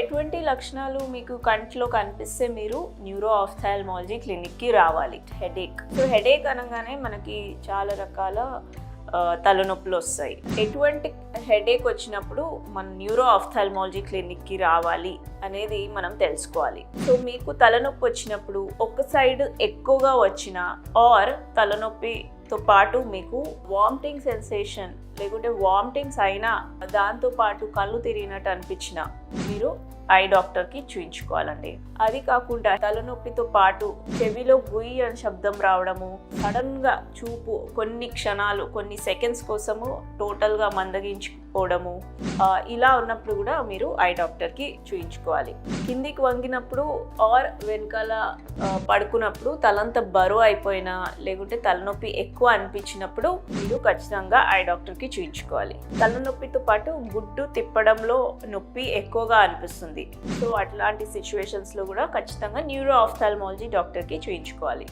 ఎటువంటి లక్షణాలు మీకు కంట్లో కనిపిస్తే మీరు న్యూరో ఆఫ్థాల్మాలజీ క్లినిక్కి రావాలి? హెడేక్. సో హెడేక్ అనగానే మనకి చాలా రకాల తలనొప్పులు వస్తాయి. ఎటువంటి హెడేక్ వచ్చినప్పుడు మన న్యూరో ఆఫ్థాల్మాలజీ క్లినిక్కి రావాలి అనేది మనం తెలుసుకోవాలి. సో మీకు తలనొప్పి వచ్చినప్పుడు ఒక సైడ్ ఎక్కువగా వచ్చిన ఆర్ తలనొప్పితో పాటు మీకు వామిటింగ్ సెన్సేషన్ లేకుంటే వామిటింగ్స్ అయినా దాంతో పాటు కళ్ళు తిరిగినట్టు అనిపించిన మీరు ఐ డాక్టర్కి చూయించుకోవాలండి. అది కాకుండా తలనొప్పితో పాటు చెవిలో గుయ్యి అని శబ్దం రావడము సడన్గా చూపు కొన్ని క్షణాలు కొన్ని సెకండ్స్ కోసము టోటల్గా మందగించుకోవడము ఇలా ఉన్నప్పుడు కూడా మీరు ఐ డాక్టర్కి చూయించుకోవాలి. కిందికి వంగినప్పుడు ఆర్ వెనకాల పడుకున్నప్పుడు తలంతా బరువు అయిపోయినా లేకుంటే తలనొప్పి ఎక్కువ అనిపించినప్పుడు మీరు ఖచ్చితంగా ఐ డాక్టర్కి చూయించుకోవాలి. తలనొప్పితో పాటు గుడ్డు తిప్పడంలో నొప్పి ఎక్కువ ఎక్కువగా అనిపిస్తుంది. సో అట్లాంటి సిచ్యువేషన్స్లో కూడా ఖచ్చితంగా న్యూరో ఆఫ్థాల్మాలజీ డాక్టర్కి చూయించుకోవాలి.